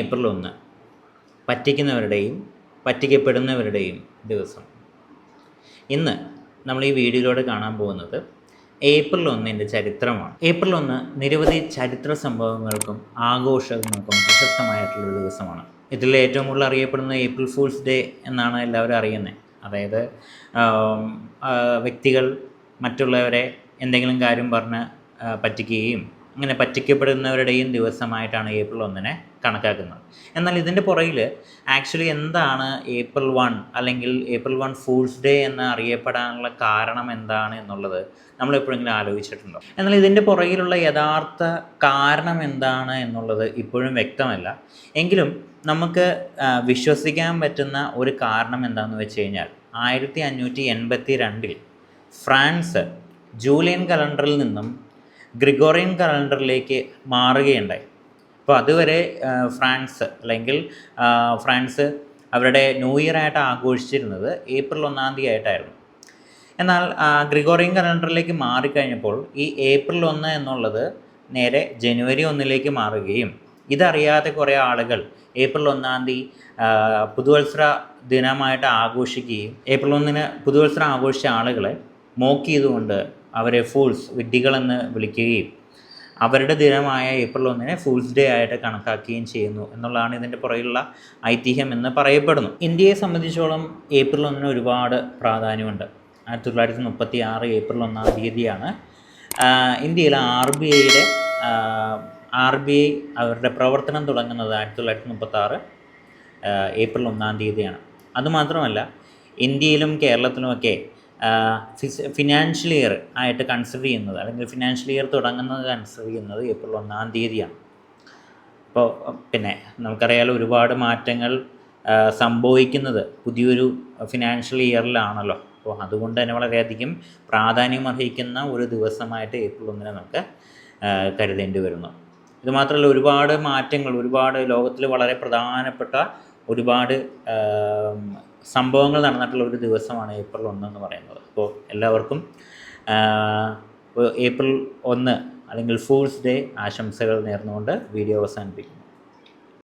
April ഒന്ന്. പറ്റിക്കുന്നവരുടെയും പറ്റിക്കപ്പെടുന്നവരുടെയും ദിവസം. ഇന്ന് നമ്മൾ ഈ വീഡിയോയിലൂടെ കാണാൻ പോകുന്നത് ഏപ്രിൽ ഒന്നിന്റെ ചരിത്രമാണ്. ഏപ്രിൽ ഒന്ന് നിരവധി ചരിത്ര സംഭവങ്ങൾക്കും ആഘോഷങ്ങൾക്കും പ്രശസ്തമായിട്ടുള്ളൊരു ദിവസമാണ്. ഇതിൽ ഏറ്റവും കൂടുതൽ അറിയപ്പെടുന്നത് ഏപ്രിൽ ഫൂൾസ് ഡേ എന്നാണ് എല്ലാവരും അറിയുന്നത്. അതായത് വ്യക്തികൾ മറ്റുള്ളവരെ എന്തെങ്കിലും കാര്യം പറഞ്ഞ് പറ്റിക്കുകയും അങ്ങനെ പറ്റിക്കപ്പെടുന്നവരുടെയും ദിവസമായിട്ടാണ് ഏപ്രിൽ ഒന്നിനെ കണക്കാക്കുന്നത്. എന്നാൽ ഇതിന്റെ പുറകിൽ ആക്ച്വലി എന്താണ് ഏപ്രിൽ വൺ അല്ലെങ്കിൽ ഏപ്രിൽ വൺ ഫൂൾസ് ഡേ എന്ന് അറിയപ്പെടാനുള്ള കാരണം എന്താണ് എന്നുള്ളത് നമ്മൾ എപ്പോഴെങ്കിലും ആലോചിച്ചിട്ടുണ്ടോ? എന്നാൽ ഇതിന്റെ പുറകിലുള്ള യഥാർത്ഥ കാരണം എന്താണ് എന്നുള്ളത് ഇപ്പോഴും വ്യക്തമല്ല. എങ്കിലും നമുക്ക് വിശ്വസിക്കാൻ പറ്റുന്ന ഒരു കാരണം എന്താണെന്ന് വെച്ച് കഴിഞ്ഞാൽ ആയിരത്തി അഞ്ഞൂറ്റി എൺപത്തി രണ്ടിൽ ഫ്രാൻസ് ജൂലിയൻ കലണ്ടറിൽ നിന്നും ഗ്രിഗോറിയൻ കലണ്ടറിലേക്ക് മാറുകയുണ്ടായി. അപ്പോൾ അതുവരെ ഫ്രാൻസ് അല്ലെങ്കിൽ ഫ്രാൻസ് അവരുടെ ന്യൂ ഇയർ ആയിട്ട് ആഘോഷിച്ചിരുന്നത് ഏപ്രിൽ ഒന്നാം തീയതി ആയിട്ടായിരുന്നു. എന്നാൽ ഗ്രിഗോറിയൻ കലണ്ടറിലേക്ക് മാറിക്കഴിഞ്ഞപ്പോൾ ഈ ഏപ്രിൽ ഒന്ന് എന്നുള്ളത് നേരെ ജനുവരി ഒന്നിലേക്ക് മാറുകയും ഇതറിയാതെ കുറേ ആളുകൾ ഏപ്രിൽ ഒന്നാം തീയതി പുതുവത്സര ദിനമായിട്ട് ആഘോഷിക്കുകയും ഏപ്രിൽ ഒന്നിന് പുതുവത്സരം ആഘോഷിച്ച ആളുകളെ മോക്ക് ചെയ്തുകൊണ്ട് അവരെ ഫൂൾസ് വിഡ്ഢികളെന്ന് വിളിക്കുകയും അവരുടെ ദിനമായ ഏപ്രിൽ ഒന്നിനെ ഫൂൾസ് ഡേ ആയിട്ട് കണക്കാക്കുകയും ചെയ്യുന്നു എന്നുള്ളതാണ് ഇതിന്റെ പുറകിലുള്ള ഐതിഹ്യം എന്ന് പറയപ്പെടുന്നു. ഇന്ത്യയെ സംബന്ധിച്ചോളം ഏപ്രിൽ ഒന്നിന് ഒരുപാട് പ്രാധാന്യമുണ്ട്. ആയിരത്തി തൊള്ളായിരത്തി മുപ്പത്തി ആറ് ഏപ്രിൽ ഒന്നാം തീയതിയാണ് ഇന്ത്യയിലെ ആർ ബി ഐയുടെ ആർ ബി ഐ അവരുടെ പ്രവർത്തനം തുടങ്ങുന്നത് ആയിരത്തി തൊള്ളായിരത്തി മുപ്പത്തി ആറ് ഏപ്രിൽ ഒന്നാം തീയതിയാണ്. അതുമാത്രമല്ല ഇന്ത്യയിലും കേരളത്തിലുമൊക്കെ ഫിനാൻഷ്യൽ ഇയർ ആയിട്ട് കൺസിഡർ ചെയ്യുന്നത് അല്ലെങ്കിൽ ഫിനാൻഷ്യൽ ഇയർ തുടങ്ങുന്നത് കൺസിഡർ ചെയ്യുന്നത് ഏപ്രിൽ ഒന്നാം തീയതിയാണ്. അപ്പോൾ പിന്നെ നമുക്കറിയാലോ ഒരുപാട് മാറ്റങ്ങൾ സംഭവിക്കുന്നത് പുതിയൊരു ഫിനാൻഷ്യൽ ഇയറിലാണല്ലോ അപ്പോൾ അതുകൊണ്ട് തന്നെ വളരെയധികം പ്രാധാന്യം അർഹിക്കുന്ന ഒരു ദിവസമായിട്ട് ഏപ്രിൽ ഒന്നിനെ നമുക്ക് കരുതേണ്ടി വരുന്നു. ഇതുമാത്രമല്ല ഒരുപാട് മാറ്റങ്ങൾ ഒരുപാട് ലോകത്തിൽ വളരെ പ്രധാനപ്പെട്ട ഒരുപാട് സംഭവങ്ങൾ നടന്നിട്ടുള്ള ഒരു ദിവസമാണ് ഏപ്രിൽ ഒന്ന് എന്ന് പറയുന്നത്. അപ്പോൾ എല്ലാവർക്കും ഏപ്രിൽ ഒന്ന് അല്ലെങ്കിൽ ഫൂൾസ് ഡേ ആശംസകൾ നേർന്നുകൊണ്ട് വീഡിയോ അവസാനിപ്പിക്കും